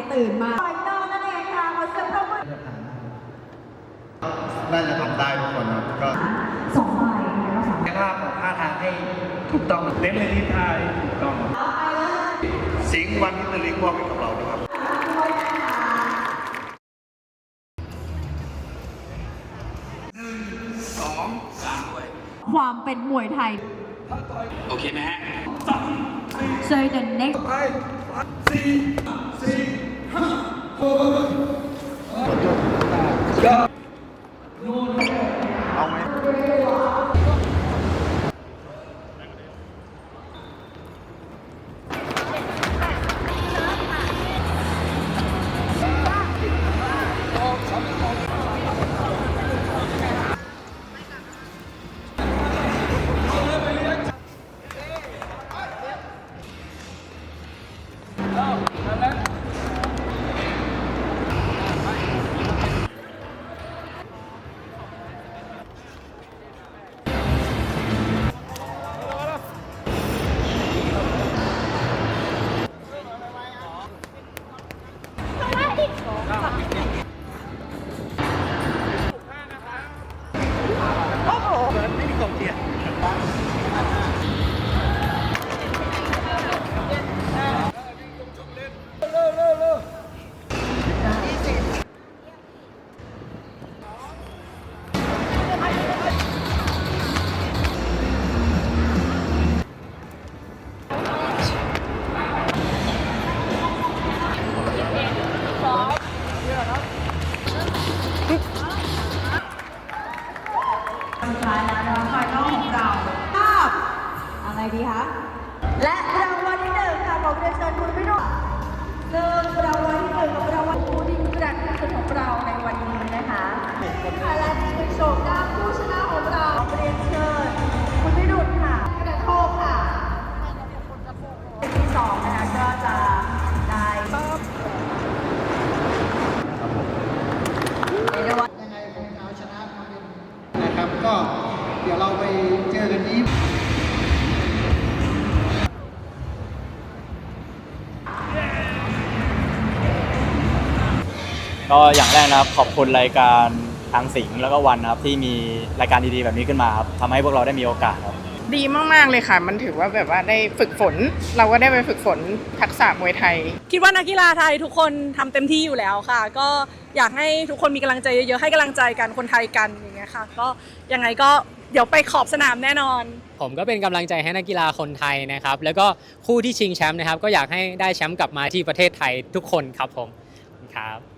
รตื่นมาไฟนอลนั่นเองค่ะขอเสียงปรบมือน่าจะทำได้ทุกคนครับก็สองใบในรอบสามแค่ภาพของท่าทางให้ถูกต้องเน้นในทิศทางถูกต้องสิงห์วันที่ตะลิงมอบให้กับเรานะครับความเป็นมวยไทย โอเคไหมฮะ so the next เอา อะไรดีคะ และรางวัลที่หนึ่งค่ะขอเรียนเชิญคุณพี่นุ่มหนึ่งรางวัล ก็อย่างแรกนะครับขอบคุณรายการทางสิงห์แล้วก็วันนะครับที่มีรายการดีๆแบบนี้ขึ้นมาครับทำให้พวกเราได้มีโอกาสครับ ดีมาก ๆ เลยค่ะ มันถือว่าแบบว่าได้ฝึกฝน เราก็ได้ไปฝึกฝนทักษะมวยไทย คิดว่านักกีฬาไทยทุกคนทำเต็มที่อยู่แล้วค่ะ ก็อยากให้ทุกคนมีกำลังใจเยอะๆให้กำลังใจกันคนไทยกันอย่างเงี้ยค่ะ ก็ยังไงก็เดี๋ยวไปขอบสนามแน่นอน ผมก็เป็นกำลังใจให้นักกีฬาคนไทยนะครับ แล้วก็คู่ที่ชิงแชมป์นะครับ ก็อยากให้ได้แชมป์กลับมาที่ประเทศไทยทุกคนครับผมขอบคุณครับ